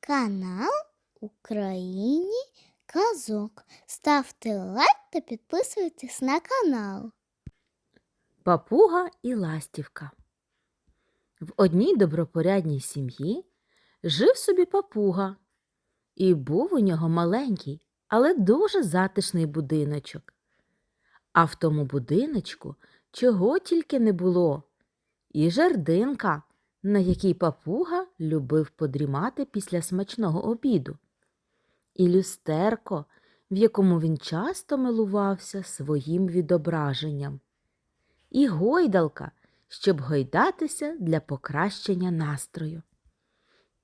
канал Україні Казок. Ставте лайк та підписуйтесь на канал. Папуга і ластівка. В одній добропорядній сім'ї жив собі папуга, і був у нього маленький, але дуже затишний будиночок. А в тому будиночку чого тільки не було, і жердинка, на якій папуга любив подрімати після смачного обіду, і люстерко, в якому він часто милувався своїм відображенням і гойдалка, щоб гойдатися для покращення настрою.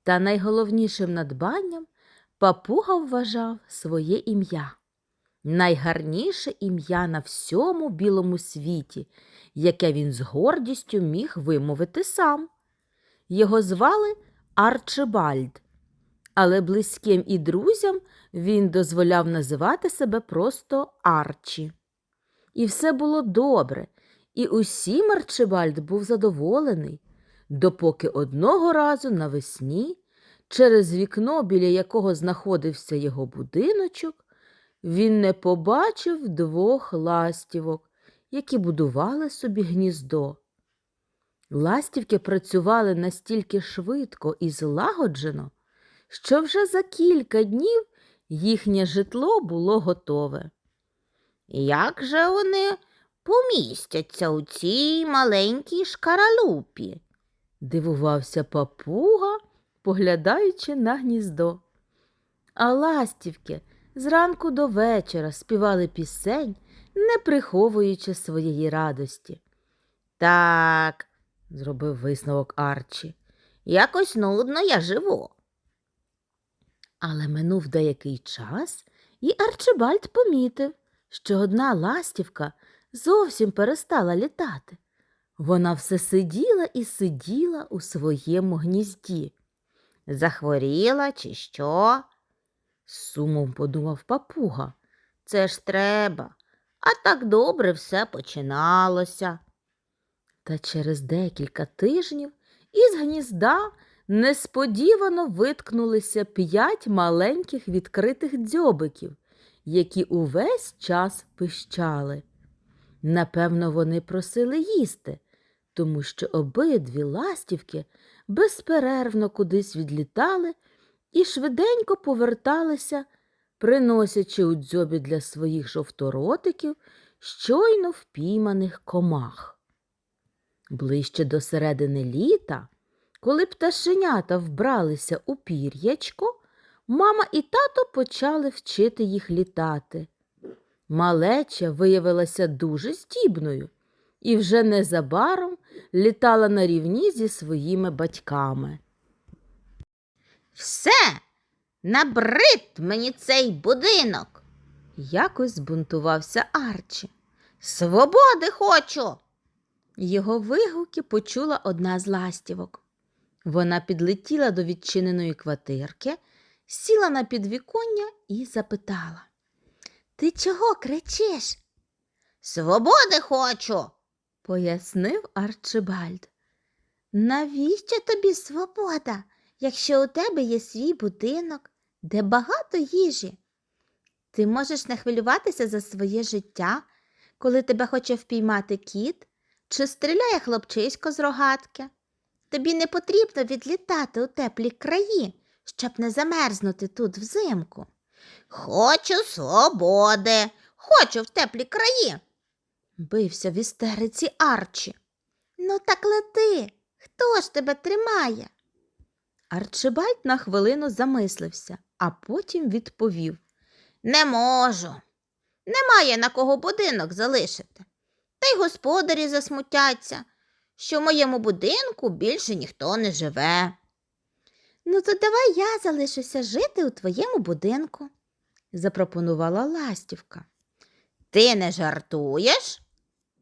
Та найголовнішим надбанням папуга вважав своє ім'я. Найгарніше ім'я на всьому білому світі, яке він з гордістю міг вимовити сам. Його звали Арчибальд, але близьким і друзям він дозволяв називати себе просто Арчі. І все було добре, і усім Арчибальд був задоволений, допоки одного разу навесні, через вікно, біля якого знаходився його будиночок, він не побачив двох ластівок, які будували собі гніздо. Ластівки працювали настільки швидко і злагоджено, що вже за кілька днів їхнє житло було готове. Як же вони помістяться у цій маленькій шкаралупі? дивувався папуга, поглядаючи на гніздо. А ластівки зранку до вечора співали пісень, не приховуючи своєї радості. Так, зробив висновок Арчі, якось нудно я живу. Але минув деякий час, і Арчибальд помітив, що одна ластівка зовсім перестала літати. Вона все сиділа і сиділа у своєму гнізді. Захворіла чи що? З сумом подумав папуга. Це ж треба, а так добре все починалося. Та через декілька тижнів із гнізда несподівано виткнулися п'ять маленьких відкритих дзьобиків, які увесь час пищали. Напевно, вони просили їсти, тому що обидві ластівки безперервно кудись відлітали і швиденько поверталися, приносячи у дзьобі для своїх жовторотиків щойно впійманих комах. Ближче до середини літа, коли пташенята вбралися у пір'ячко, мама і тато почали вчити їх літати. Малеча виявилася дуже здібною і вже незабаром літала на рівні зі своїми батьками. Все, набрид мені цей будинок, якось збунтувався Арчі. Свободи хочу. Його вигуки почула одна з ластівок. Вона підлетіла до відчиненої квартирки, сіла на підвіконня і запитала. Ти чого кричиш? Свободи хочу, пояснив Арчибальд. Навіщо тобі свобода, якщо у тебе є свій будинок, де багато їжі? Ти можеш не хвилюватися за своє життя, коли тебе хоче впіймати кіт чи стріляє хлопчисько з рогатки. Тобі не потрібно відлітати у теплі краї, щоб не замерзнути тут взимку. Хочу свободи, хочу в теплі краї. бився в істериці Арчі. Ну, так лети. Хто ж тебе тримає? Арчибальд на хвилину замислився, а потім відповів Не можу. Немає на кого будинок залишити. Та й господарі засмутяться, що в моєму будинку більше ніхто не живе. Ну, то давай я залишуся жити у твоєму будинку, запропонувала ластівка. Ти не жартуєш?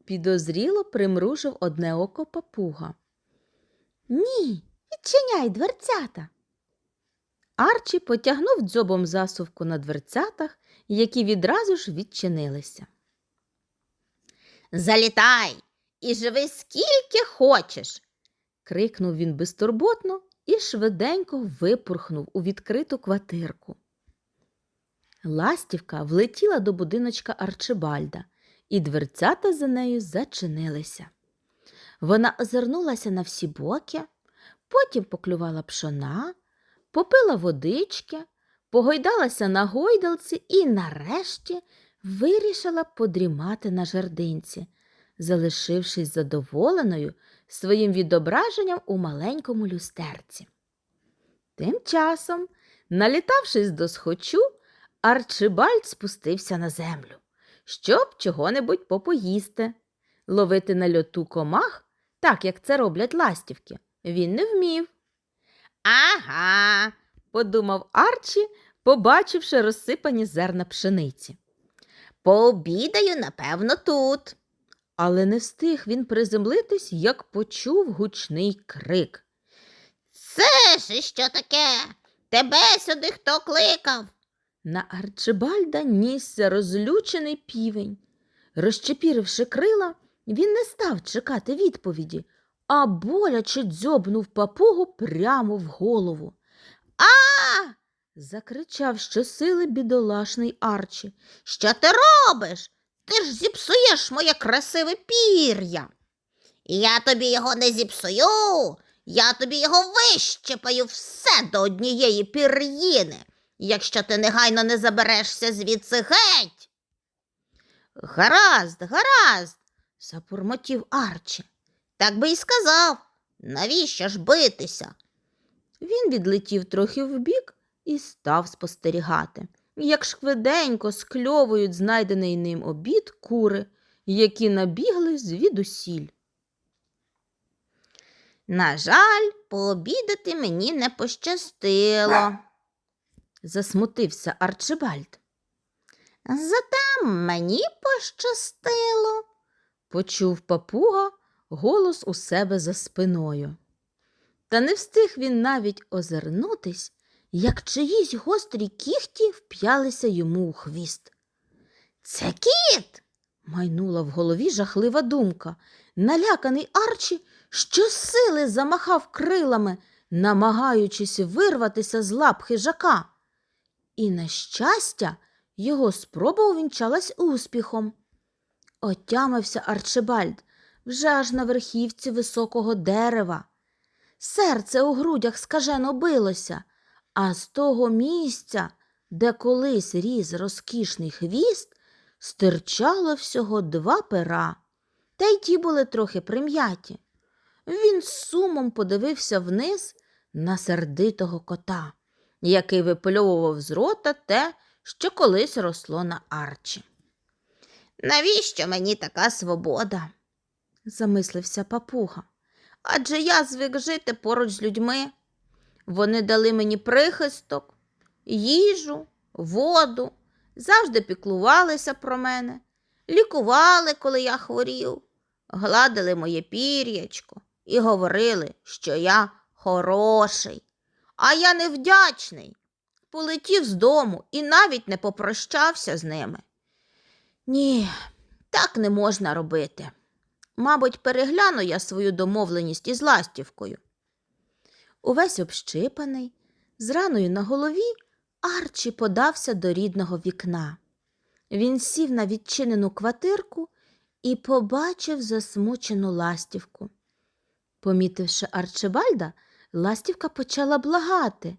підозріло примружив одне око папуга. Ні, відчиняй дверцята. Арчі потягнув дзьобом засувку на дверцятах, які відразу ж відчинилися. Залітай і живи скільки хочеш, крикнув він безтурботно і швиденько випорхнув у відкриту квартирку. Ластівка влетіла до будиночка Арчибальда, і дверцята за нею зачинилися. Вона озирнулася на всі боки, потім поклювала пшона, попила водички, погойдалася на гойдалці і нарешті вирішила подрімати на жердинці, залишившись задоволеною своїм відображенням у маленькому люстерці. Тим часом, налітавшись до схочу, Арчибальд спустився на землю, щоб чого-небудь попоїсти. Ловити на льоту комах, так як це роблять ластівки, він не вмів. Ага, подумав Арчі, побачивши розсипані зерна пшениці. Пообідаю, напевно, тут. Але не встиг він приземлитись, як почув гучний крик. Це ж що таке? Тебе сюди хто кликав? На Арчибальда нісся розлючений півень. Розчепіривши крила, він не став чекати відповіді, а боляче дзьобнув папугу прямо в голову. А. закричав щосили бідолашний Арчі. Що ти робиш? Ти ж зіпсуєш моє красиве пір'я. Я тобі його не зіпсую, я тобі його вищепаю все до однієї пір'їни, якщо ти негайно не заберешся звідси геть. Гаразд, гаразд, запурмотів Арчі. Так би й сказав. Навіщо ж битися? Він відлетів трохи вбік і став спостерігати, як швиденько скльовують знайдений ним обід кури, які набігли звідусіль. На жаль, пообідати мені не пощастило, засмутився Арчибальд. Зате мені пощастило, почув папуга голос у себе за спиною. Та не встиг він навіть озирнутись, як чиїсь гострі кіхті вп'ялися йому у хвіст. Це кіт. майнула в голові жахлива думка. Наляканий Арчі щосили замахав крилами, намагаючись вирватися з лап хижака. І, на щастя, його спроба увінчалась успіхом. Отямився Арчибальд вже аж на верхівці високого дерева. Серце у грудях скажено билося, а з того місця, де колись ріс розкішний хвіст, стирчало всього два пера, та й ті були трохи прим'яті. Він з сумом подивився вниз на сердитого кота, який випльовував з рота те, що колись росло на арчі. Навіщо мені така свобода? замислився папуга. Адже я звик жити поруч з людьми. Вони дали мені прихисток, їжу, воду, завжди піклувалися про мене, лікували, коли я хворів, гладили моє пір'ячко і говорили, що я хороший, а я невдячний. Полетів з дому і навіть не попрощався з ними. Ні, так не можна робити. Мабуть, перегляну я свою домовленість із ластівкою. Увесь общипаний, з раною на голові, Арчі подався до рідного вікна. Він сів на відчинену квартирку і побачив засмучену ластівку. Помітивши Арчибальда, ластівка почала благати.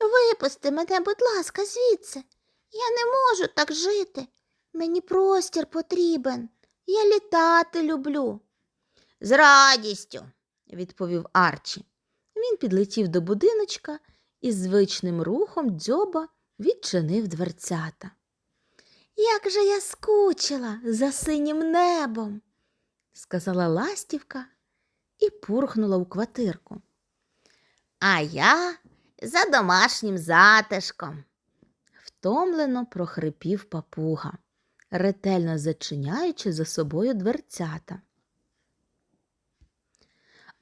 Випусти мене, будь ласка, звідси. Я не можу так жити. Мені простір потрібен. Я літати люблю. З радістю, відповів Арчі. Він підлетів до будиночка і звичним рухом дзьоба відчинив дверцята. Як же я скучила за синім небом, сказала ластівка і пурхнула у квартирку. А я за домашнім затишком, втомлено прохрипів папуга ретельно зачиняючи за собою дверцята.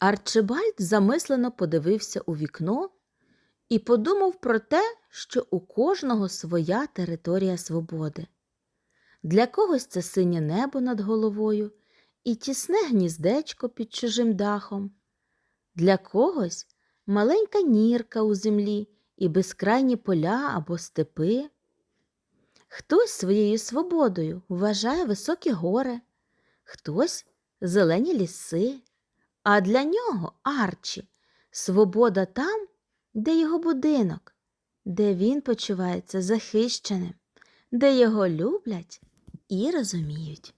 Арчибальд замислено подивився у вікно і подумав про те, що у кожного своя територія свободи. Для когось це синє небо над головою і тісне гніздечко під чужим дахом, для когось маленька нірка у землі і безкрайні поля або степи. Хтось своєю свободою вважає високі гори, хтось зелені ліси, а для нього Арчі свобода там, де його будинок, де він почувається захищеним, де його люблять і розуміють.